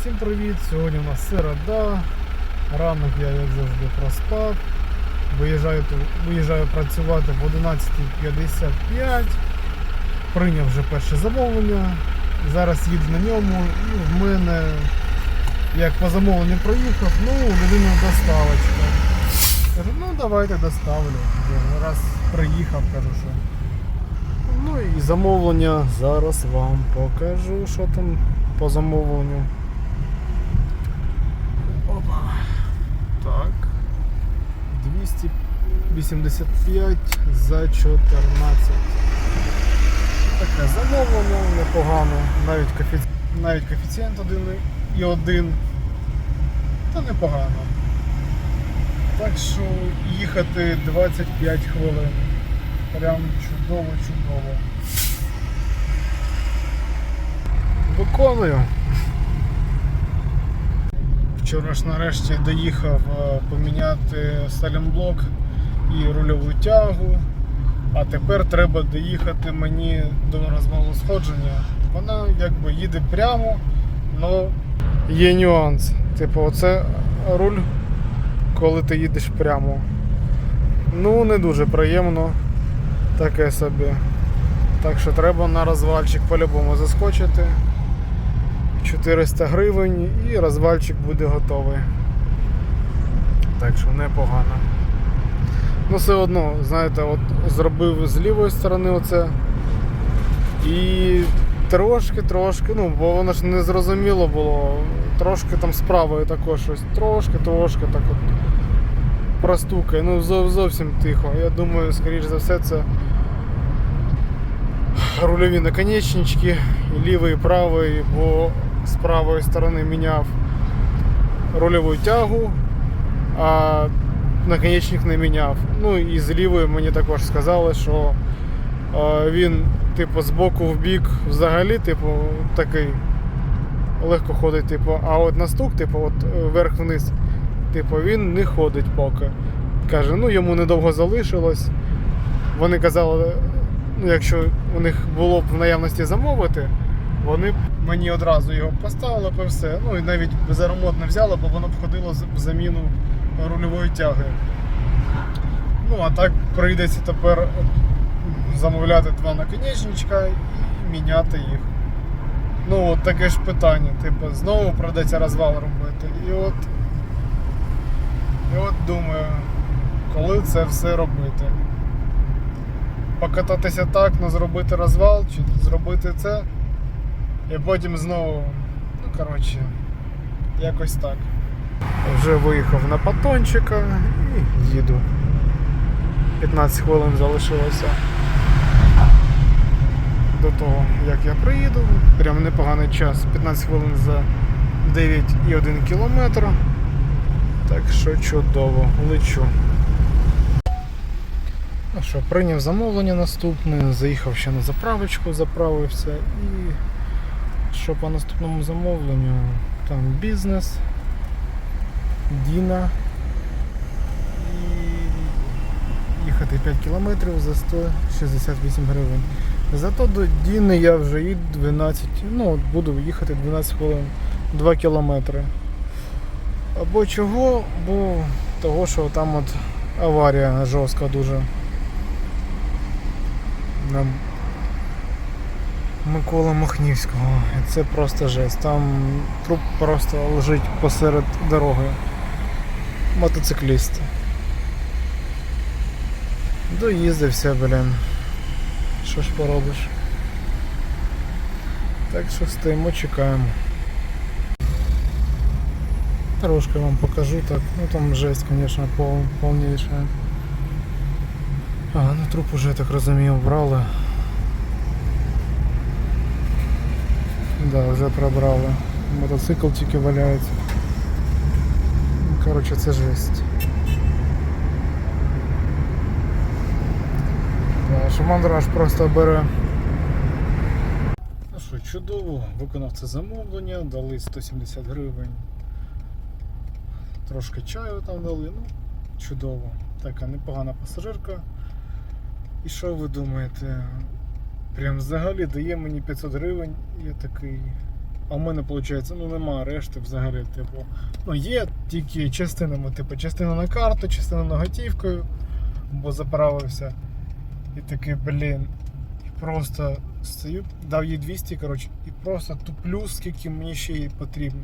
всім привіт! Сьогодні у нас середа. Ранок я, як завжди, проспав. Виїжджаю, виїжджаю працювати в 11.55. Прийняв вже перше замовлення. Зараз їду на ньому. І в мене, як по замовленню проїхав, ну, людина доставочка. Кажу, ну давайте доставлю. Раз приїхав, кажу, що. Ну і замовлення зараз вам покажу, що там по замовленню. Опа. Так. 285 за 14. Таке замовлення непогано. Навіть, коефіці... Навіть коефіцієнт 1 і 1. Та непогано. Так що їхати 25 хвилин. Прям чудово-чудово. Виконую. Вчора ж нарешті доїхав е, поміняти салімблок і рульову тягу. А тепер треба доїхати мені до розмовосходження. Вона якби їде прямо, але є нюанс. Типу, оце руль, коли ти їдеш прямо. Ну, не дуже приємно. Таке собі. Так що треба на розвальчик по-любому заскочити. 400 гривень і розвальчик буде готовий. Так що непогано. Ну все одно, знаєте, от зробив з лівої сторони оце. І трошки-трошки, ну, бо воно ж не зрозуміло було. Трошки там з правої також щось, трошки-трошки так от простукає. Ну зов- зовсім тихо. Я думаю, скоріш за все, це рульові наконечнички, і лівий, і правий, бо з правої сторони міняв рульову тягу, а наконечник не міняв. Ну і з лівої мені також сказали, що е, він типу з боку в бік взагалі, типу, такий легко ходить, типу, а от на стук, типу, от е, вверх-вниз, типу, він не ходить поки. Каже, ну йому недовго залишилось. Вони казали, ну, якщо у них було б в наявності замовити, вони мені одразу його поставили і все. Ну і навіть за взяли, бо воно б ходило в заміну рульової тяги. Ну, а так прийдеться тепер замовляти два наконечничка і міняти їх. Ну, от таке ж питання. Типу, знову придеться розвал робити. І от, і от думаю, коли це все робити покататися так, але зробити розвал, чи зробити це. І потім знову, ну коротше, якось так. Вже виїхав на патончика і їду. 15 хвилин залишилося до того, як я приїду. Прям непоганий час. 15 хвилин за 9,1 кілометр. Так що чудово, лечу. Ну що, прийняв замовлення наступне, заїхав ще на заправочку, заправився і що по наступному замовленню, там бізнес, Діна і їхати 5 кілометрів за 168 гривень. Зато до Діни я вже їду 12, ну буду їхати 12 хвилин 2 кілометри. Або чого, бо того, що там от аварія жорстка дуже. Микола Махнівського. Це просто жесть. Там труп просто лежить посеред дороги. Мотоцикліст. Доїздився, блін. Що ж поробиш? Так що стоїмо, чекаємо. Трошки вам покажу так. Ну там жесть, пол, полнейшая. А, ну труп уже, так розумію, брали. Да, вже прибрали. Мотоцикл тільки валяється. Коротше, це жесть. Да, Шумандраж просто бере. Ну що, чудово, виконав це замовлення, дали 170 гривень. Трошки чаю там дали, ну, чудово. Така непогана пасажирка. І що ви думаєте? Прям взагалі дає мені 500 гривень, я такий. А в мене, виходить, ну нема решти взагалі, типу. Ну, є тільки частинами, типу, частина на карту, частина на готівкою, бо заправився. І такий, блін. І просто стою, дав їй 200, коротше, і просто туплю, скільки мені ще їй потрібно.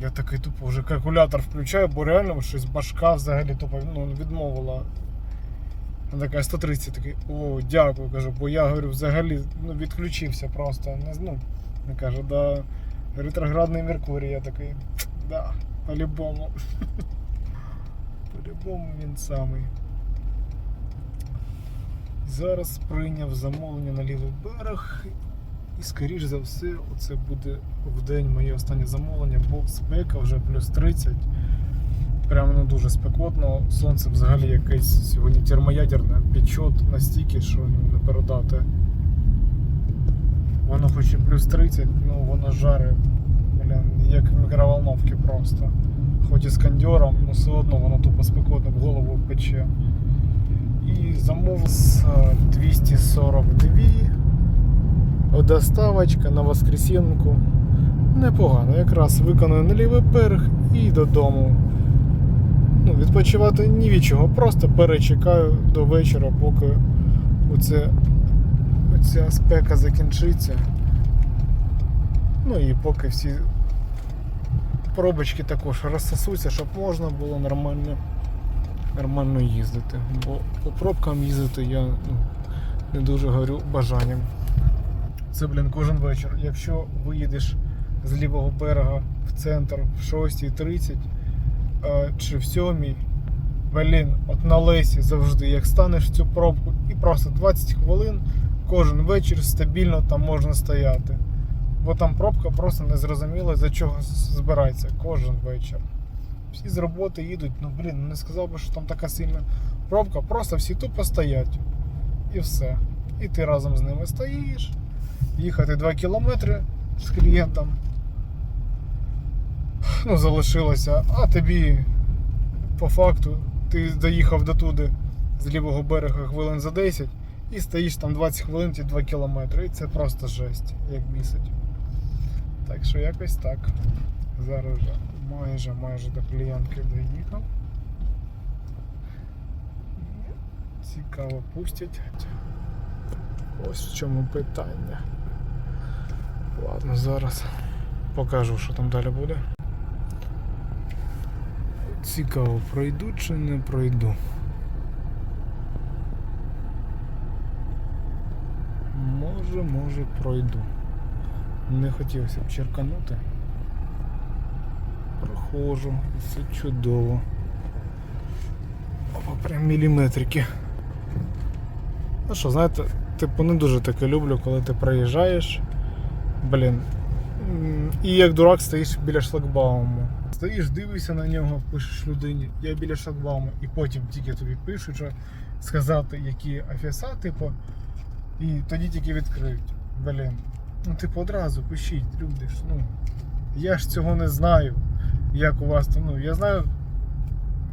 Я такий тупо вже калькулятор включаю, бо реально щось башка взагалі тупо ну, відмовила. Вона така 130 такий, о, дякую, кажу, бо я говорю, взагалі ну, відключився просто. Не, ну, не кажу, да, ретроградний Меркурій, я такий, да, по-любому. По-любому він самий. Зараз прийняв замовлення на лівий берег. І скоріш за все, оце буде в день моє останнє замовлення, бо спека вже плюс 30. Прямо ну, дуже спекотно. Сонце взагалі якесь сьогодні термоядерне, підчот настільки, що ну, не передати. Воно хоч і плюс 30, ну воно жаре, блін, як в мікроволновці просто. Хоч і з кондьором, але все одно воно тупо спекотно в голову пече. І замовив з е, 242 доставочка на Воскресенку. Непогано, якраз виконую на лівий берег і додому. Ну, відпочивати ні від чого, просто перечекаю до вечора, поки оце, оця спека закінчиться. Ну і поки всі пробочки також розсосуться, щоб можна було нормально, нормально їздити. Бо по пробкам їздити я ну, не дуже горю бажанням. Це, блін, кожен вечір. Якщо виїдеш з лівого берега в центр в 6.30 е, чи в 7, блін, от на лесі завжди, як станеш в цю пробку, і просто 20 хвилин кожен вечір стабільно там можна стояти. Бо там пробка просто не зрозуміла, за чого збирається кожен вечір. Всі з роботи їдуть, ну блін, не сказав би, що там така сильна пробка, просто всі тупо стоять. І все. І ти разом з ними стоїш, їхати 2 кілометри з клієнтом. Ну, залишилося, а тобі по факту ти доїхав до туди з лівого берега хвилин за 10 і стоїш там 20 хвилин ті 2 кілометри. І це просто жесть, як бісить. Так що якось так. Зараз вже майже майже до клієнтки доїхав. Цікаво пустять. Ось в чому питання. Ладно, зараз покажу, що там далі буде. Цікаво, пройду чи не пройду. Може, може пройду. Не хотілося б черканути. Проходжу, все чудово. Опа, прям міліметрики. Ну що, знаєте, типу не дуже таке люблю, коли ти проїжджаєш. Блін. І як дурак стоїш біля шлагбауму. Стоїш, дивишся на нього, пишеш людині, я біля шлагбауму, і потім тільки тобі пишуть, що сказати, які офіса, типу, і тоді тільки відкриють. Блін. Ну, типу, одразу пишіть, люди ж, ну. Я ж цього не знаю, як у вас там. Ну, я знаю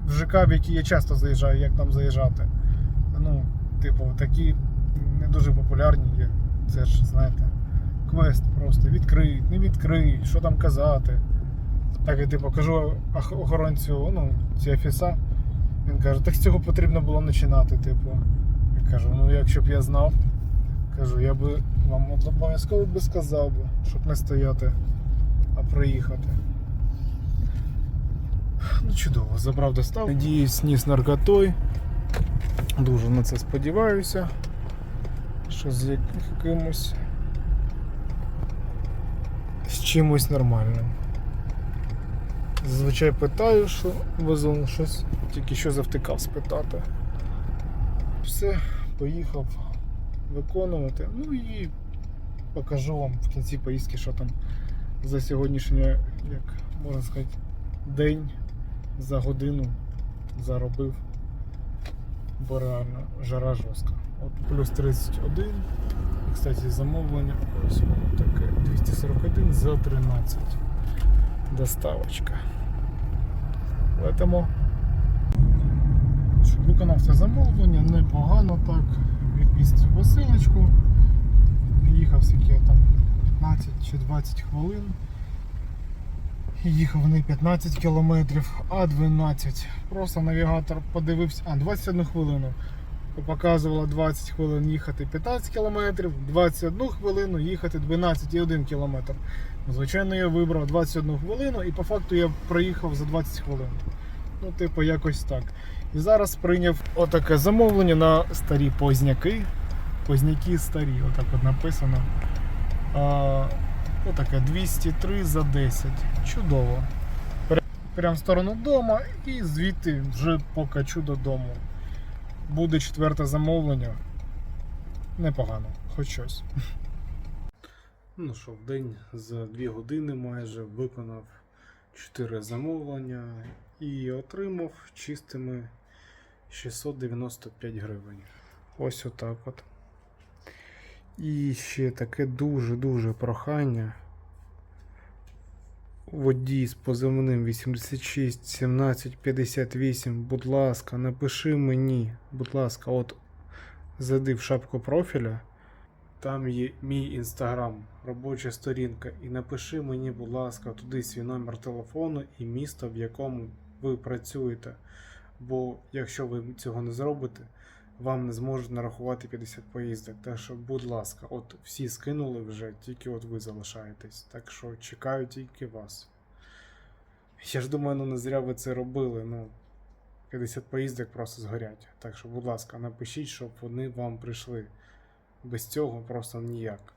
в ЖК, в які я часто заїжджаю, як там заїжджати. Ну, типу, такі не дуже популярні є. Це ж, знаєте, квест просто відкрий, не відкрий, що там казати. Так я типу кажу охоронцю, ну, ці офіса. Він каже, так з цього потрібно було починати. Типу. Я кажу, ну якщо б я знав, кажу, я би вам обов'язково би сказав щоб не стояти, а проїхати. Ну, чудово, забрав достав. Надіюсь, ні з наркотою. Дуже на це сподіваюся. Що з якимось. З чимось нормальним. Зазвичай питаю, що везу щось, тільки що завтикав спитати. Все, поїхав виконувати. Ну і покажу вам в кінці поїздки, що там за сьогоднішній, як можна сказати, день за годину заробив. Бо реально жара жорстка. От плюс 31. І, кстати, замовлення ось таке. 241 за 13. Доставочка. Летимо. Що, Виконав замовлення, непогано так. Відпість посилочку. Їхав скільки там 15 чи 20 хвилин. Їхав не 15 кілометрів, а 12. Просто навігатор подивився, а 21 хвилину. Показувало 20 хвилин їхати 15 кілометрів, 21 хвилину їхати 12,1 кілометр. Ну, Звичайно, я вибрав 21 хвилину і по факту я проїхав за 20 хвилин. Ну, типу, якось так. І зараз прийняв отаке замовлення на старі позняки. Позняки старі, отак от написано. А, отаке 203 за 10. Чудово. Пря- Прям в сторону дома і звідти вже покачу додому. Буде четверте замовлення. Непогано, хоч щось. Ну що, в день за 2 години майже виконав 4 замовлення і отримав чистими 695 гривень. Ось отак от. І ще таке дуже-дуже прохання. Водій з позивним 86 17 58, будь ласка, напиши мені, будь ласка, от зайди в шапку профіля. Там є мій інстаграм, робоча сторінка. І напиши мені, будь ласка, туди свій номер телефону і місто, в якому ви працюєте. Бо якщо ви цього не зробите, вам не зможуть нарахувати 50 поїздок. Так що, будь ласка, от всі скинули вже, тільки от ви залишаєтесь. Так що чекаю тільки вас. Я ж думаю, ну не зря ви це робили. Ну, 50 поїздок просто згорять. Так що, будь ласка, напишіть, щоб вони вам прийшли. Без цього просто ніяк.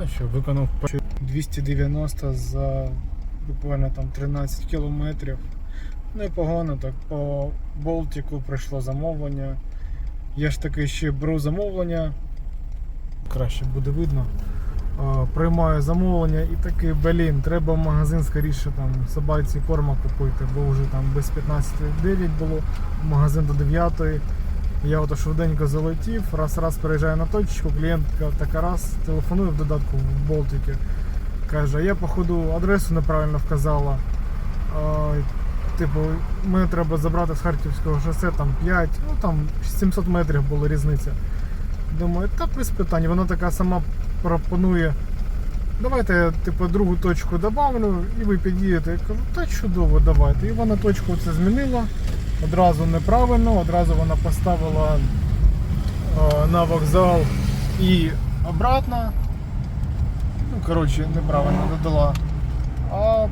Ну що, виконав 290 за буквально там 13 кілометрів. Непогано так по Болтику прийшло замовлення. Я ж таки ще беру замовлення. Краще буде видно. Приймаю замовлення і такий, блін, треба в магазин скоріше там собаці корма купити, бо вже там без 15.9 було, магазин до 9. Я ото швиденько залетів, раз-раз переїжджаю на точку, клієнтка така раз телефонує в додатку в Болтики. Каже, я походу адресу неправильно вказала. А, типу, мене треба забрати з Харківського шосе, там 5, ну там 700 метрів була різниця. Думаю, та без питань. Вона така сама пропонує. Давайте я типу, другу точку добавлю і ви під'їдете. Я кажу, та чудово, давайте. І вона точку це змінила. Одразу неправильно, одразу вона поставила е, на вокзал і обратно. Ну, коротше, неправильно додала. А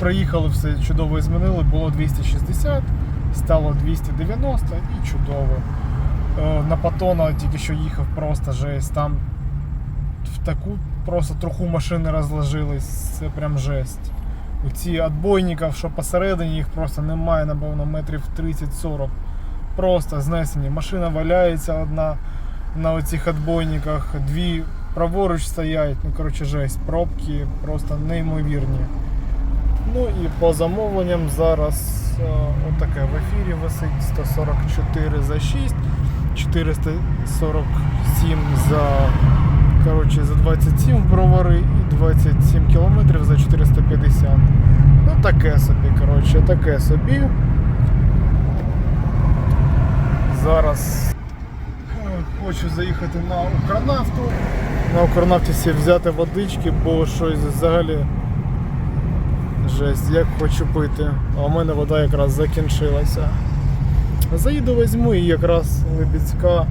приїхали все чудово і змінили. Було 260, стало 290 і чудово. Е, На Патона тільки що їхав просто жесть. Там в таку просто троху машини розложились. Це прям жесть. Ці отбойників, що посередині, їх просто немає, напевно, метрів 30-40. Просто знесені. Машина валяється одна на оцих отбойниках, дві праворуч стоять. Ну, коротше, жесть. Пробки просто неймовірні. Ну і по замовленням зараз е, отаке в ефірі висить 144 за 6, 447 за, коротше, за 27 в бровари і 27 кілометрів за 450. Ну таке собі, коротше, таке собі. Зараз хочу заїхати на Укрнафту. На Укрнафті взяти водички, бо щось взагалі жесть, як хочу пити. А у мене вода якраз закінчилася. Заїду візьму і якраз Лебідська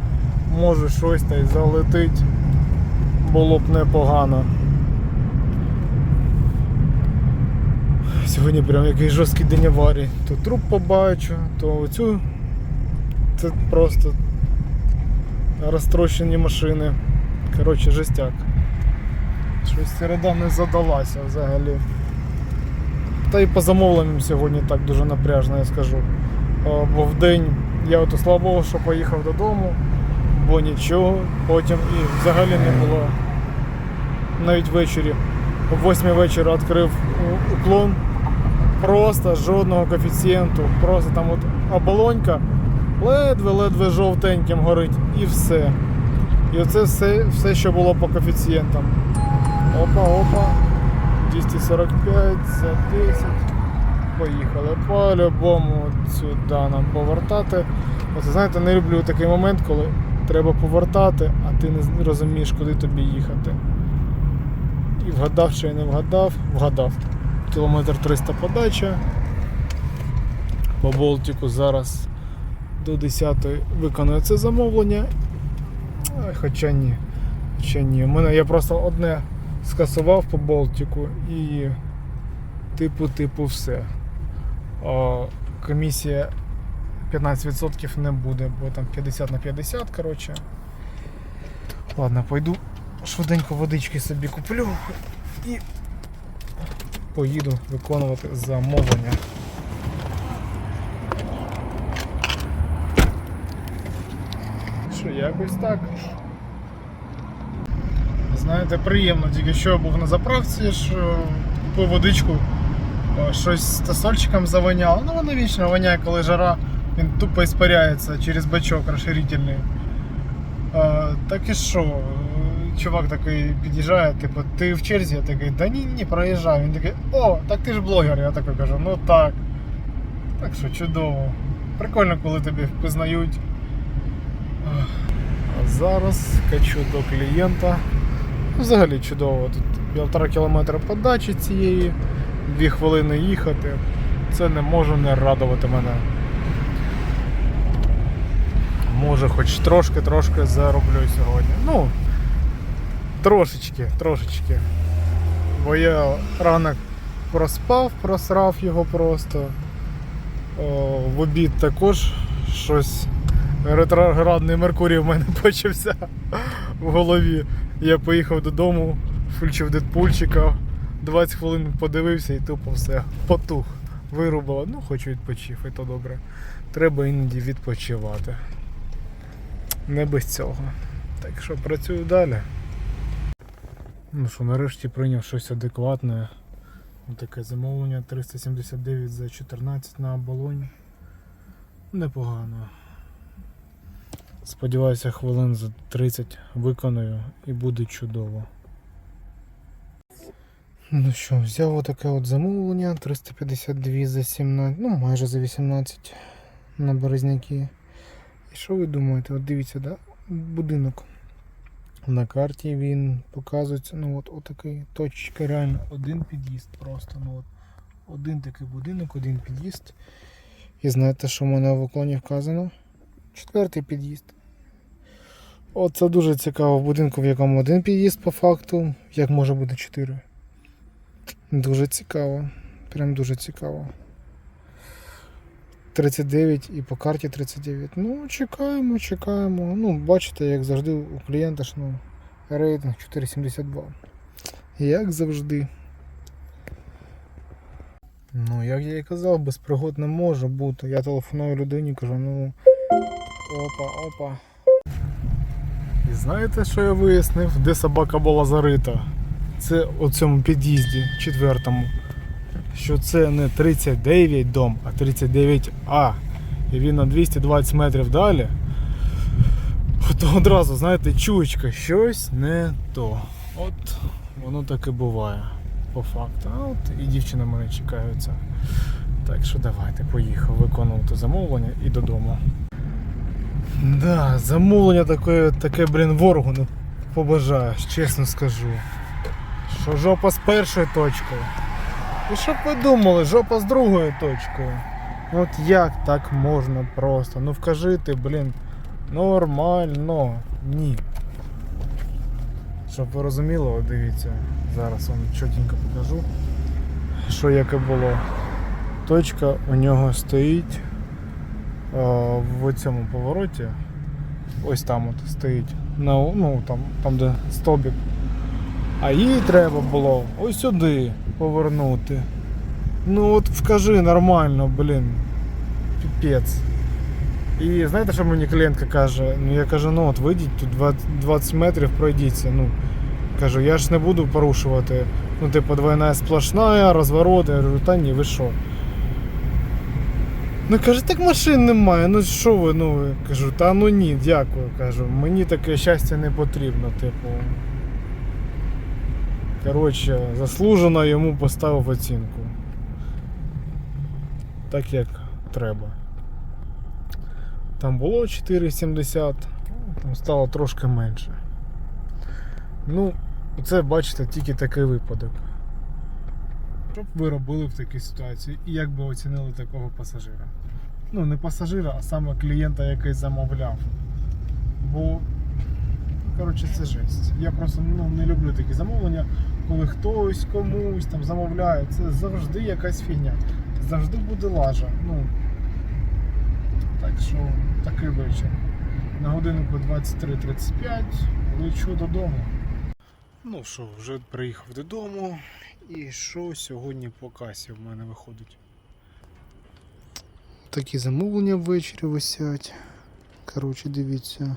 може щось та й залетить. Було б непогано. Сьогодні прям якийсь жорсткий день аварії. То труп побачу, то оцю. Це просто розтрощені машини. Коротше, жестяк. Щось середа не задалася взагалі. Та й по замовленням сьогодні так дуже напряжно, я скажу. Бо в день я от слава Богу, що поїхав додому, бо нічого. Потім і взагалі не було. Навіть ввечері, о 8 вечора відкрив уклон. Просто жодного коефіцієнту. Просто там от оболонька ледве-ледве жовтеньким горить і все. І оце все, все, що було по коефіцієнтам. Опа, опа. 245 за 10. Поїхали. По-любому сюди нам повертати. От знаєте, не люблю такий момент, коли треба повертати, а ти не розумієш, куди тобі їхати. І вгадав, чи я не вгадав, вгадав. Кілометр 300 подача. По Болтику зараз до 10 виконую це замовлення. Хоча ні. Хоча ні. У мене я просто одне скасував по Болтику і типу, типу, все. А, комісія 15% не буде, бо там 50 на 50, коротше. Ладно, пойду швиденько водички собі куплю і поїду виконувати замовлення. Що, якось так. Знаєте, приємно, тільки що я був на заправці, що купив водичку, щось з тосольчиком завоняло. Ну воно вічно воняє, коли жара, він тупо іспаряється через бачок розширительний. Так і що? Чувак такий під'їжджає, типу, ти в черзі, я такий, да ні, ні, проїжджай. Він такий, о, так ти ж блогер, я такий кажу, ну так. Так що чудово. Прикольно, коли тебе впізнають. А зараз качу до клієнта. Взагалі чудово. Тут півтора кілометра подачі цієї, дві хвилини їхати. Це не може не радувати мене. Може хоч трошки-трошки зароблю сьогодні. Ну, трошечки, трошечки. Бо я ранок проспав, просрав його просто. О, в обід також щось ретроградний Меркурій в мене почався в голові. Я поїхав додому, включив дедпульчика, 20 хвилин подивився і тупо все потух. Вирубало. Ну, хоч відпочив, і то добре. Треба іноді відпочивати. Не без цього. Так що працюю далі. Ну що, нарешті прийняв щось адекватне. Таке замовлення 379 за 14 на оболонь. Непогано. Сподіваюся, хвилин за 30 виконую і буде чудово. Ну що, взяв отаке от замовлення 352 за 17, ну майже за 18 на березняки. І що ви думаєте? От дивіться, да? будинок. На карті він показується, ну от отакий точечка, реально один під'їзд просто. Ну от один такий будинок, один під'їзд. І знаєте, що в мене в уклоні вказано? Четвертий під'їзд. Це дуже цікаво в будинку, в якому один під'їзд по факту, як може бути чотири. Дуже цікаво. Прям дуже цікаво. 39 і по карті 39. Ну, чекаємо, чекаємо. Ну, бачите, як завжди у клієнта ж ну, рейтинг 4,72. Як завжди. Ну, як я і казав, без пригод не може бути. Я телефоную людині кажу, ну. Опа, опа. І знаєте, що я вияснив, де собака була зарита? Це у цьому під'їзді четвертому. Що це не 39 дом, а 39А. І він на 220 метрів далі. То одразу, знаєте, чуєчка, щось не то. От воно так і буває. По факту. А от і дівчина мене чекаються. Так що давайте, поїхав виконувати замовлення і додому. Да, замовлення таке, таке, блін, ворогу не побажаєш, чесно скажу. Що жопа з першою точкою. І щоб ви думали, жопа з другою точкою. От як так можна просто? Ну вкажи ти, блін, нормально. Ні. Щоб ви розуміли, от дивіться, зараз вам чотенько покажу, що яке було. Точка у нього стоїть а, в цьому повороті. Ось там от стоїть. На, ну, там, там, де стовбик. А їй треба було ось сюди повернути. Ну от вкажи нормально, блін. Піпець. І знаєте, що мені клієнтка каже? Ну я кажу, ну от вийдіть тут 20 20 метрів, пройдіться. Ну, кажу, я ж не буду порушувати. Ну, типу, двойна сплошна, розворот. Я говорю, та ні, ви що? Ну каже, так машин немає, ну що ви, ну кажу, та ну ні, дякую. Кажу, мені таке щастя не потрібно, типу. Коротше, заслужено йому поставив оцінку. Так як треба. Там було 4,70, там стало трошки менше. Ну, це бачите, тільки такий випадок. Що б ви робили в такій ситуації і як би оцінили такого пасажира? Ну, не пасажира, а саме клієнта, який замовляв. Бо, коротше, це жесть. Я просто ну, не люблю такі замовлення, коли хтось комусь там замовляє. Це завжди якась фігня. Завжди буде лажа. Ну, так що такий вечір. На годиннику 23.35 лечу додому. Ну що, вже приїхав додому. І що сьогодні по касі в мене виходить? Такі замовлення ввечері висять. Коротше, дивіться.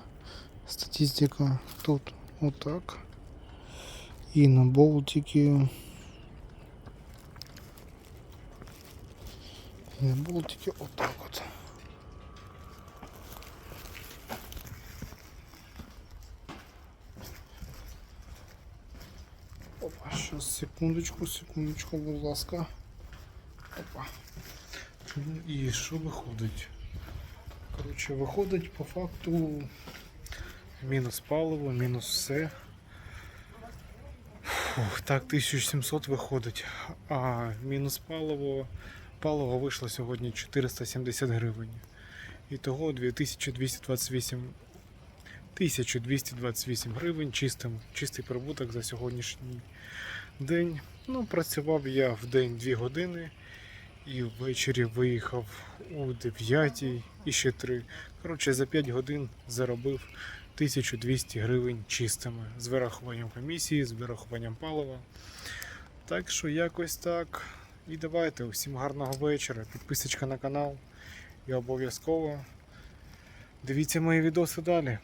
Статистика тут отак. І на болтики. І на болтики отак от. Опа, щас, секундочку, секундочку, будь ласка. Опа. Ну і що виходить? Коротше, виходить по факту мінус паливо, мінус все. Фух, так, 1700 виходить. А мінус паливо. Паливо вийшло сьогодні 470 гривень. Ітого 2228 1228 гривень чистим, чистий прибуток за сьогоднішній день. Ну, працював я в день 2 години і ввечері виїхав у 9 і ще 3. Коротше, за 5 годин заробив 1200 гривень чистими з вирахуванням комісії, з вирахуванням палива. Так що якось так. І давайте усім гарного вечора. Підписочка на канал. І обов'язково дивіться мої відоси далі.